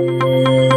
Música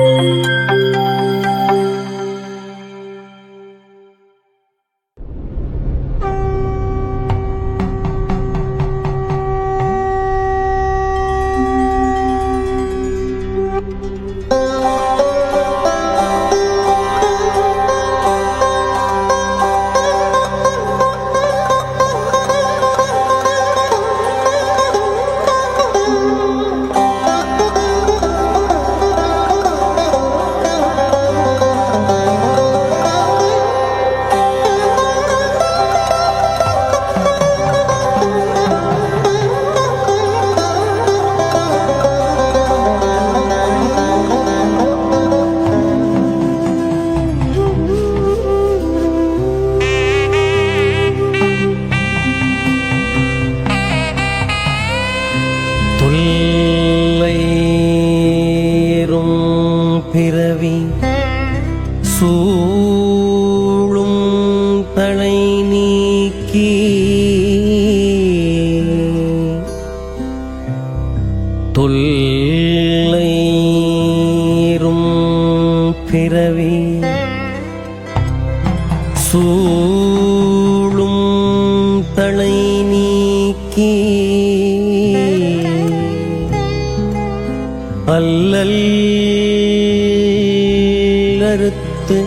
அல்லல் அறுத்து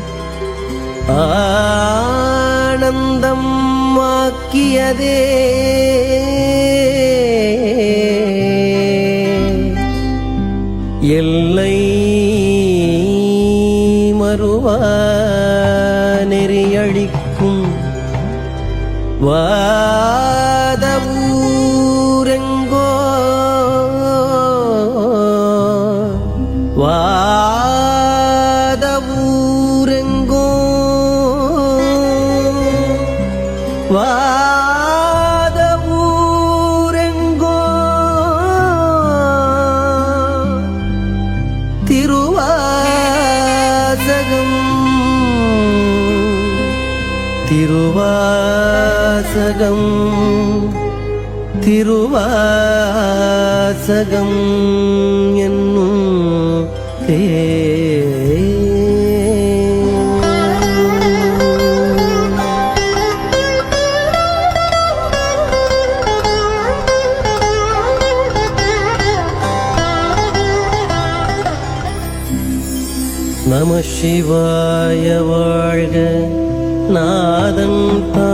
ஆனந்தம் ஆக்கியதே. திருவாசகம் திருவாசகம் என்னும் நம சிவாய வாழ்க நாதன் தான்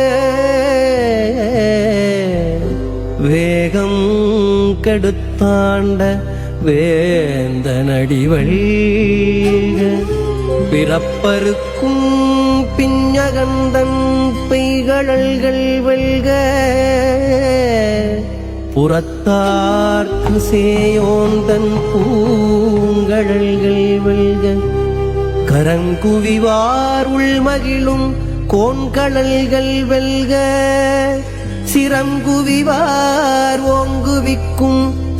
ஆண்ட வேந்த வழிக. பிறப்பருக்கும் பிஞ்சகந்தன் பெய்கழல்கள் வெல்க. புறத்தார்க்கு சேயோந்தன் பூங்கழல்கள் வெல்க. கரங்குவிவார் உள்மகிழும் கோண்கழல்கள் வெல்க. சிரங்குவிவார் ஓங்குவிக்கும்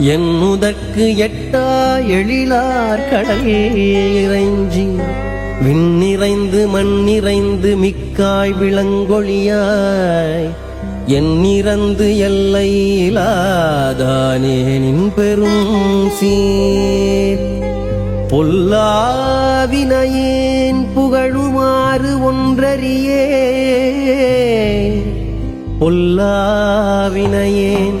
என்னுதற்கு எட்டா எழிலார் கடல் இறைஞ்சி. விண்ணிறைந்து மண்ணிறைந்து மிக்காய் விளங்கொழியாய் எண்ணிறந்து எல்லையிலாதானே நின் பெரும் சீர். பொல்லாவினையேன் புகழுமாறு ஒன்றறியே. பொல்லாவினையேன்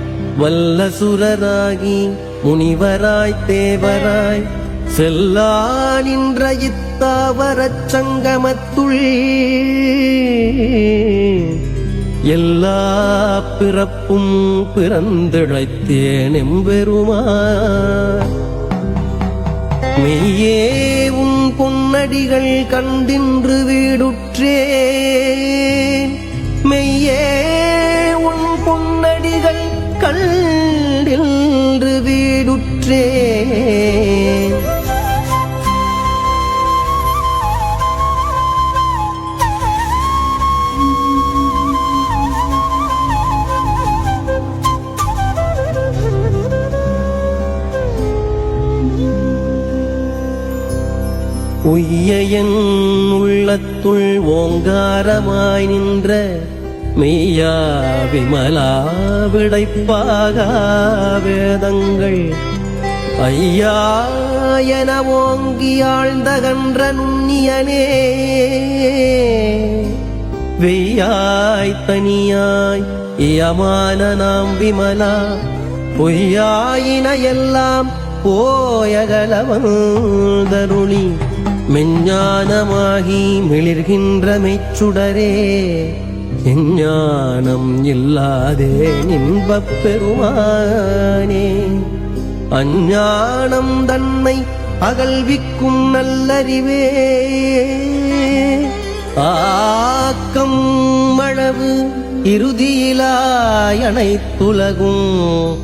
வல்லசுரராகி முனிவராய் தேவராய் செல்லா நின்ற இத்தாவரச் சங்கமத்துள். எல்லா பிறப்பும் பிறந்திழைத்தேன் எம்பெருமா மெய்யே உன் பொன்னடிகள் கண்டின்று வீடுற்றே. மெய்யே கண்டின்று வீடுற்றே. உய்ய என் உள்ளத்துள் ஓங்காரமாய் நின்ற மெய்யா விமலா விடைப்பாக வேதங்கள் ஐயா என ஓங்கி ஆழ்ந்தகன்ற நுண்ணியனே வெய்யாய் தனியாய் இயமான நாம் விமலா பொய்யாயின எல்லாம் போயகலவந்தருளி மெஞ்ஞானமாகி மிளிர்கின்ற மெச்சுடரே எஞ்ஞானம் இல்லாதே இன்பப் பெருமானே. அஞ்ஞானம் தன்னை அகல்விக்கும் நல்லறிவே. ஆக்கம் அளவு இறுதியிலாய் அனைத்துலகும்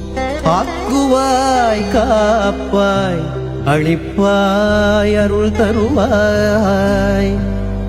ஆக்குவாய் காப்பாய் அழிப்பாய் அருள் தருவாய்.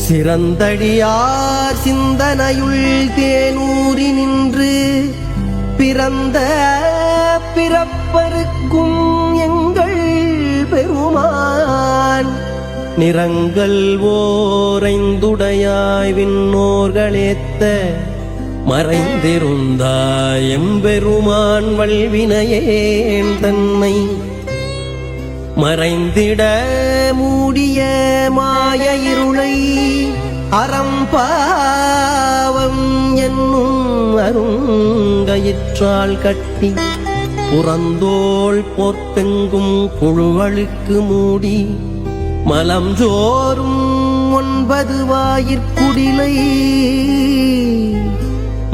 சிறந்தடியார் சிந்தனையுள் தேனூறி நின்று பிறந்த பிறப்பருக்கும் எங்கள் பெருமான். நிறங்கள் ஓரைந்துடையாய் விண்ணோர்களேத்த மறைந்திருந்தாய் எம்பெருமான் வல்வினையேன் தன்னை. மறைந்திட மூடிய மாய இருளை அறம்பாவம் என்னும் அருங்கயிற்றால் கட்டி புறந்தோள் போர்த்தெங்கும் புழுவழுக்கு மூடி மலம் ஜோறும் ஒன்பது வாயிற்குடிலை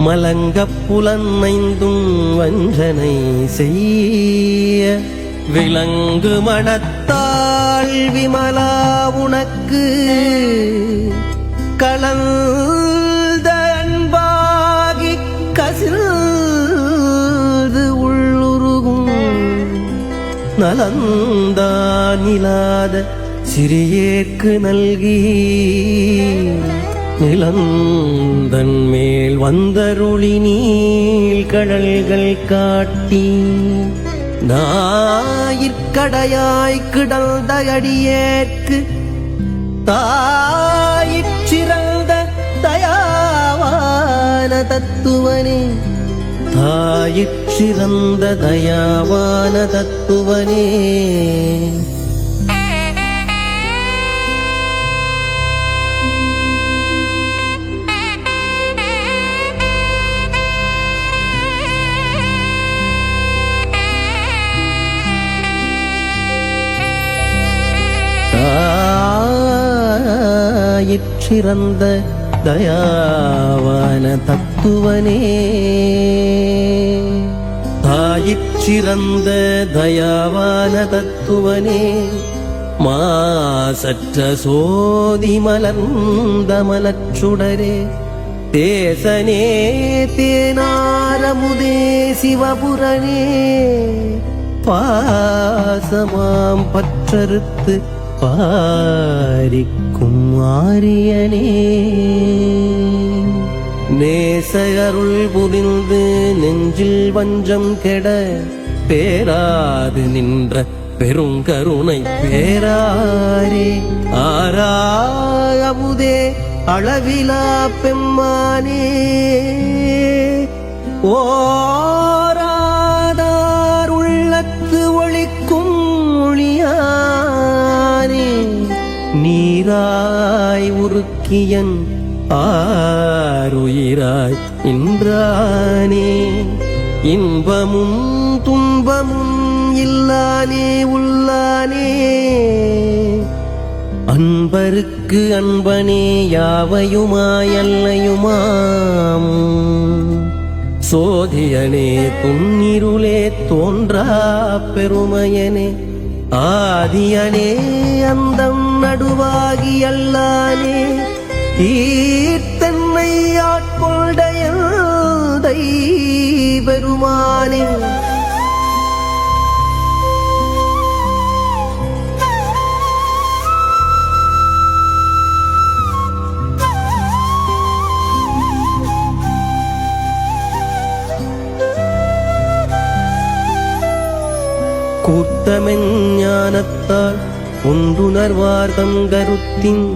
மலங்கப் புலனைந்தும் வஞ்சனை செய்ய விலங்கு மனத்தாள் கலந்த அன்பாகி கசில்து உள்ளுருகும் நலந்தானிலாத சிறியேற்கு நல்கி நிலந்தன் மேல் வந்தருளி நீள் கடல்கள் காட்டி நாயிற்கடையாய் கிடந்த அடியேற்கு தாயிற்று தத்துவனே. தாயிற்றிறந்த தயாவான தத்துவனே. தாயிற்றிறந்த தயாவான தத்துவனே தாயிச்சிறந்த தயாவான தத்துவனே மாசற்ற சோதி மலர்ந்த மலச்சுடரே தேசனே தேனாரமுதே சிவபுரனே பாசமாம் பற்றறுத்து பாரிக்கும் ஆரியனே. நேசகருள் புரிந்து நெஞ்சில் வஞ்சம் கெட பேராது நின்ற பெருங்கருணை பேராரே. ஆராயமுதே அளவிலா பெம்மானே. ஓ உருக்கியன் ஆருயிராய் இன்றானே இன்பமும் துன்பமும் இல்லானே உள்ளானே. அன்பருக்கு அன்பனே யாவையுமாயல்லையுமாம் சோதியனே துன்னிருளே தோன்றா பெருமையனே. ஆதியனே அந்தம் நடுவாகி அல்லானே. ஈர்த்தன்னை ஆட்கொண்டைய பெருமானே கூத்தமென் ஞானத்தால் கருத்தின்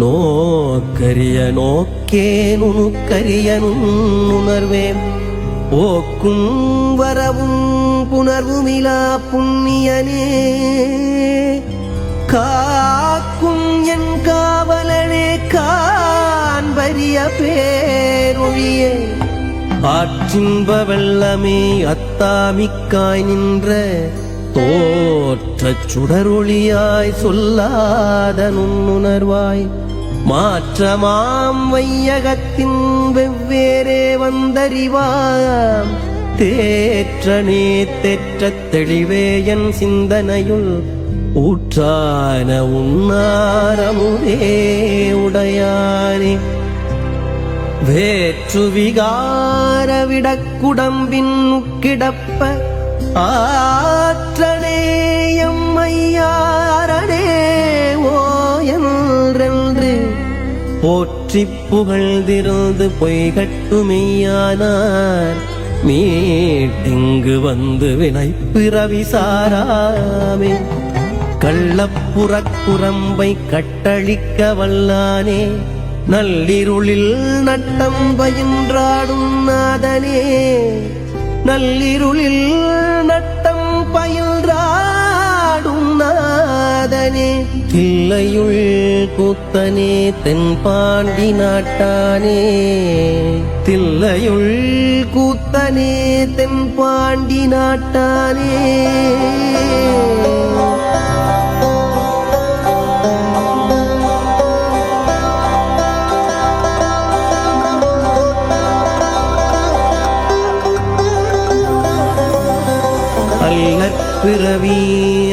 நோக்கரிய நோக்கே நுணுக்கரிய நுண்ணுணர்வேன் போக்கும் வரவும் புணர்வுமிலா புண்ணியனே. காக்கும் என் காவலனே காண்பரிய பேரொழியே. ஆற்றின்ப வெள்ளமே அத்தாமிக்காய் நின்ற தோற்றச் சுடரொளியாய் சொல்லாத நுண்ணுணர்வாய். மாற்றமாம் வையகத்தின் வெவ்வேறே வந்தறிவாம். தேற்றனே தேற்றத் தெளிவே என் சிந்தனையுள். ஊற்றான உன்னாரமுதே உடையானே. வேற்று விகார விடக்குடம்பின் முக்கிடப்ப ஆற்றனே எம்மையாரனே போற்றி புகழ்ந்திருந்து பொய்கட்டுமையானார் மீட்டிங்கு வந்து வினை பிறவி சாராமே. கள்ளப்புறக்குரம்பை கட்டழிக்க வல்லானே. நள்ளிருளில் நட்டம் பயின்றாடும் நாதனே. நள்ளிருளில் நட்டம் பயின்ற நாதனே தில்லையுள் கூத்தனே தென்பாண்டி நாட்டானே. தில்லையுள் கூத்தனே தென்பாண்டி நாட்டானே. அல்லற் பிறவி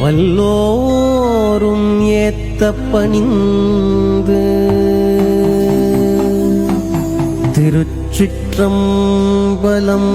வல்லோரும் ஏத்த பணிந்து திருச்சிற்றம்பலம்